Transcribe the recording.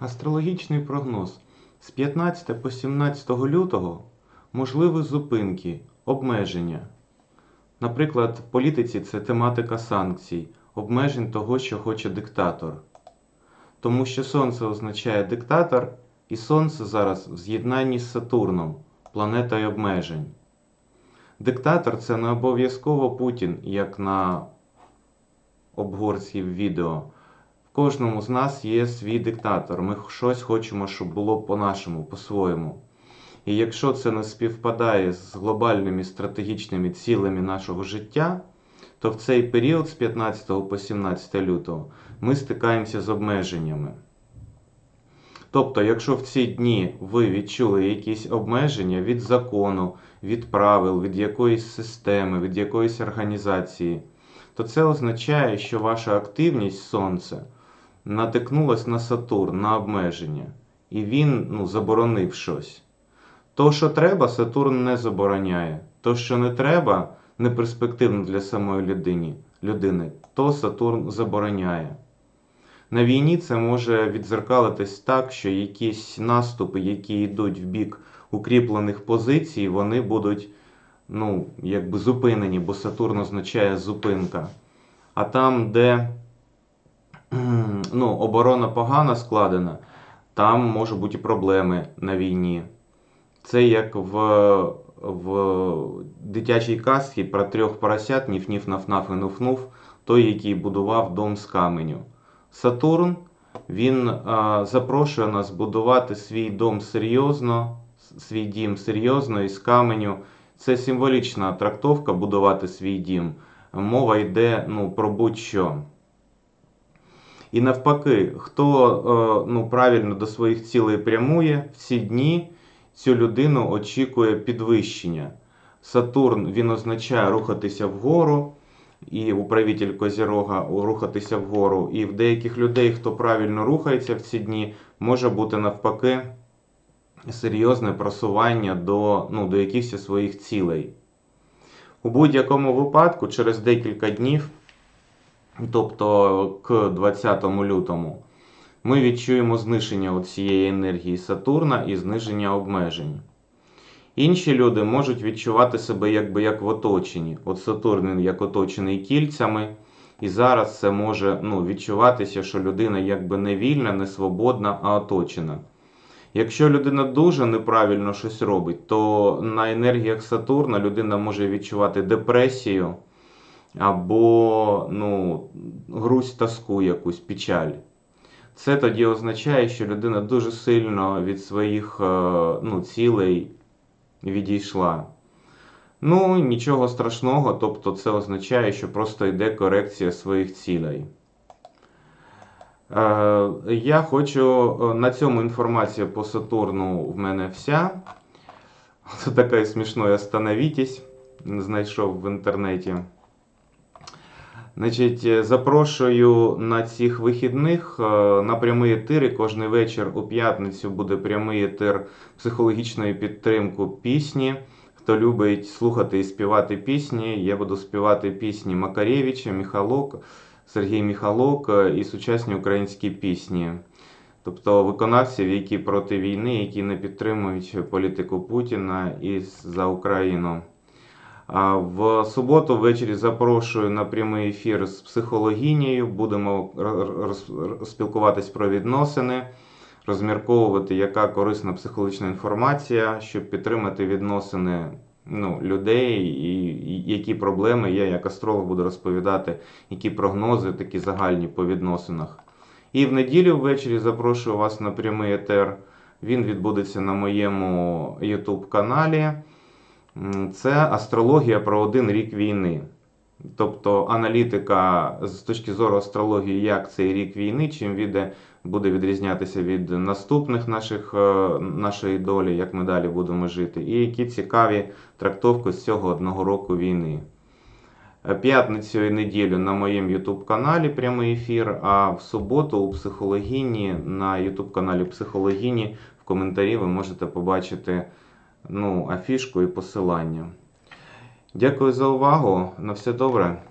Астрологічний прогноз. З 15 по 17 лютого можливі зупинки, обмеження. Наприклад, в політиці це тематика санкцій, обмежень того, що хоче диктатор. Тому що Сонце означає диктатор, і Сонце зараз в з'єднанні з Сатурном, планетою обмежень. Диктатор це не обов'язково Путін, як на обгорці в відео. Кожному з нас є свій диктатор. Ми щось хочемо, щоб було по-нашому, по-своєму. І якщо це не співпадає з глобальними стратегічними цілями нашого життя, то в цей період з 15 по 17 лютого ми стикаємося з обмеженнями. Тобто, якщо в ці дні ви відчули якісь обмеження від закону, від правил, від якоїсь системи, від якоїсь організації, то це означає, що ваша активність Сонце натикнулась на Сатурн, на обмеження, і він ну, заборонив щось. То, що треба, Сатурн не забороняє. То, що не треба, не перспективно для самої людини, людини, то Сатурн забороняє. На війні це може відзеркалитись так, що якісь наступи, які йдуть в бік укріплених позицій, вони будуть ну, якби зупинені, бо Сатурн означає зупинка. А там, де ну, оборона погано складена, там можуть бути проблеми на війні. Це як в, в дитячій казці про трьох поросят, ніф-ніф, наф-наф і нуф-нуф, той, який будував дом з каменю. Сатурн він а, запрошує нас будувати свій дом серйозно, свій дім серйозно із каменю. Це символічна трактовка будувати свій дім. Мова йде ну, про будь-що. І навпаки, хто е, ну, правильно до своїх цілей прямує, в ці дні цю людину очікує підвищення. Сатурн він означає рухатися вгору, і управитель Козірога рухатися вгору. І в деяких людей, хто правильно рухається в ці дні, може бути навпаки серйозне просування до, ну, до якихось своїх цілей. У будь-якому випадку, через декілька днів, тобто к 20 лютому, ми відчуємо зниження цієї енергії Сатурна і зниження обмежень. Інші люди можуть відчувати себе якби як в оточенні. От Сатурн він як оточений кільцями, і зараз це може ну, відчуватися, що людина якби не вільна, не свободна, а оточена. Якщо людина дуже неправильно щось робить, то на енергіях Сатурна людина може відчувати депресію або ну, грусть тоску якусь печаль. Це тоді означає, що людина дуже сильно від своїх е, ну, цілей відійшла. Ну, нічого страшного, тобто це означає, що просто йде корекція своїх цілей. Е, я хочу на цьому інформація по Сатурну в мене вся. Це така смішно, остановітесь, знайшов в інтернеті. Значить, запрошую на цих вихідних е, на прямий етир. Кожний вечір у п'ятницю буде прямий етир психологічної підтримки пісні. Хто любить слухати і співати пісні, я буду співати пісні Макаревича, Міхалок, Сергій Міхалок е, і сучасні українські пісні. Тобто виконавців, які проти війни, які не підтримують політику Путіна і за Україну. В суботу ввечері запрошую на прямий ефір з психологінею. Будемо спілкуватись про відносини, розмірковувати, яка корисна психологічна інформація, щоб підтримати відносини ну, людей, і які проблеми я, як астролог, буду розповідати, які прогнози такі загальні по відносинах. І в неділю ввечері запрошую вас на прямий етер. Він відбудеться на моєму YouTube каналі це астрологія про один рік війни. Тобто аналітика з точки зору астрології, як цей рік війни, чим віде, буде відрізнятися від наступних наших, е, нашої долі, як ми далі будемо жити, і які цікаві трактовки з цього одного року війни. Е, п'ятницю і неділю на моєму YouTube каналі прямий ефір, а в суботу у психологіні на YouTube каналі Психологіні в коментарі ви можете побачити ну, афішку і посилання. Дякую за увагу. На все добре.